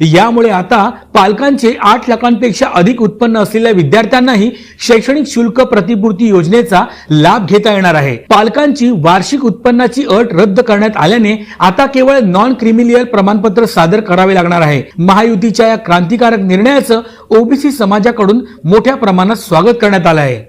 यामुळे आता पालकांचे आठ लाखांपेक्षा अधिक उत्पन्न असलेल्या विद्यार्थ्यांनाही शैक्षणिक शुल्क प्रतिपूर्ती योजनेचा लाभ घेता येणार आहे. पालकांची वार्षिक उत्पन्नाची अट रद्द करण्यात आल्याने आता केवळ नॉन क्रिमिलियल प्रमाणपत्र सादर करावे लागणार आहे. महायुतीच्या या क्रांतिकारक निर्णयाचं ओबीसी समाजाकडून मोठ्या प्रमाणात स्वागत करण्यात आलं आहे.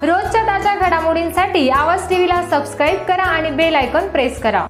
रोजच्या ताज्या घडामोडींसाठी आवाज टीव्हीला सबस्क्राईब करा आणि बेल आयकॉन प्रेस करा.